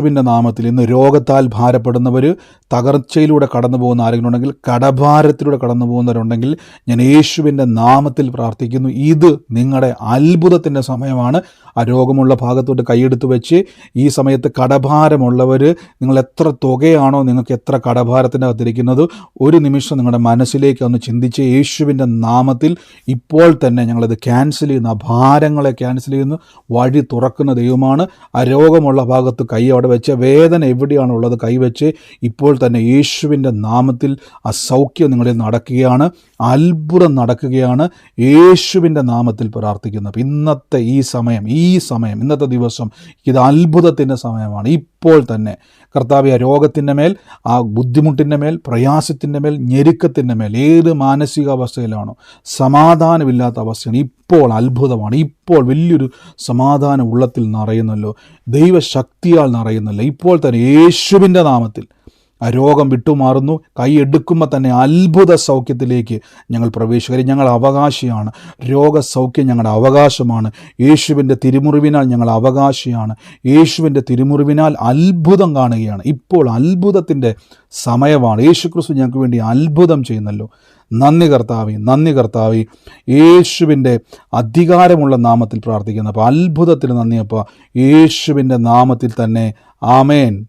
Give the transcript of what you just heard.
യേശുവിന്റെ നാമത്തിൽ ഇന്ന് രോഗത്താൽ ഭാരപ്പെടുന്നവർ തകർച്ചയിലൂടെ കടന്നു പോകുന്ന ആരെങ്കിലും ഉണ്ടെങ്കിൽ കടഭാരത്തിലൂടെ കടന്നു പോകുന്നവരുണ്ടെങ്കിൽ ഞാൻ യേശുവിന്റെ നാമത്തിൽ പ്രാർത്ഥിക്കുന്നു. ഇത് നിങ്ങളുടെ അത്ഭുതത്തിന്റെ സമയമാണ്. ആ രോഗമുള്ള ഭാഗത്തോട്ട് കൈയെടുത്ത് വെച്ച് ഈ സമയത്ത് കടഭാരമുള്ളവർ നിങ്ങൾ എത്ര തുകയാണോ നിങ്ങൾക്ക് എത്ര കടഭാരത്തിന്റെ അകത്തിരിക്കുന്നത് ഒരു നിമിഷം നിങ്ങളുടെ മനസ്സിലേക്ക് ഒന്ന് ചിന്തിച്ച് യേശുവിന്റെ നാമത്തിൽ ഇപ്പോൾ തന്നെ ഞങ്ങളത് ക്യാൻസൽ ചെയ്യുന്ന ആ ഭാരങ്ങളെ ക്യാൻസൽ ചെയ്യുന്നു വഴി തുറക്കുന്ന ദൈവമാണ്. ആ രോഗമുള്ള ഭാഗത്ത് കൈ അവിടെ വെച്ച് വേദന എവിടെയാണ് ഉള്ളത് കൈവച്ച് ഇപ്പോൾ തന്നെ യേശുവിന്റെ നാമത്തിൽ ആ സൗഖ്യം നിങ്ങളിൽ നടക്കുകയാണ് അത്ഭുതം നടക്കുകയാണ്. യേശുവിന്റെ നാമത്തിൽ പ്രാർത്ഥിക്കുന്നു. ഇന്നത്തെ ഈ സമയം ഈ സമയം ഇന്നത്തെ ദിവസം ഇത് അത്ഭുതത്തിന്റെ സമയമാണ്. ഇപ്പോൾ തന്നെ കർത്താവ് ആ രോഗത്തിന്റെ മേൽ ആ ബുദ്ധിമുട്ടിന്റെ മേൽ പ്രയാസത്തിന്റെ മേൽ ഞെരുക്കത്തിന്റെ മേൽ ഏത് മാനസികാവസ്ഥയിലാണോ സമാധാനമില്ലാത്ത അവസ്ഥയാണ്. ഇപ്പോൾ അത്ഭുതമാണ്. ഇപ്പോൾ വലിയൊരു സമാധാന ഉള്ളത്തിൽ നിറയുന്നല്ലോ. ദൈവശക്തിയാൽ നിറയുന്നല്ലോ. ഇപ്പോൾ തന്നെ യേശുവിന്റെ നാമത്തിൽ ആ രോഗം വിട്ടുമാറുന്നു. കൈ എടുക്കുമ്പോൾ തന്നെ അത്ഭുത സൗഖ്യത്തിലേക്ക് ഞങ്ങൾ പ്രവേശിക്കുക ഞങ്ങൾ അവകാശിയാണ്. രോഗസൗഖ്യം ഞങ്ങളുടെ അവകാശമാണ്. യേശുവിന്റെ തിരുമുറിവിനാൽ ഞങ്ങൾ അവകാശിയാണ്. യേശുവിന്റെ തിരുമുറിവിനാൽ അത്ഭുതം കാണുകയാണ്. ഇപ്പോൾ അത്ഭുതത്തിന്റെ സമയമാണ്. യേശു ക്രിസ്തു ഞങ്ങൾക്ക് വേണ്ടി അത്ഭുതം ചെയ്യുന്നല്ലോ. നന്ദി കർത്താവി നന്ദി കർത്താവി. യേശുവിന്റെ അധികാരമുള്ള നാമത്തിൽ പ്രാർത്ഥിക്കുന്നു. അപ്പോൾ അത്ഭുതത്തിന് നന്ദിയപ്പോൾ യേശുവിന്റെ നാമത്തിൽ തന്നെ. ആമേൻ.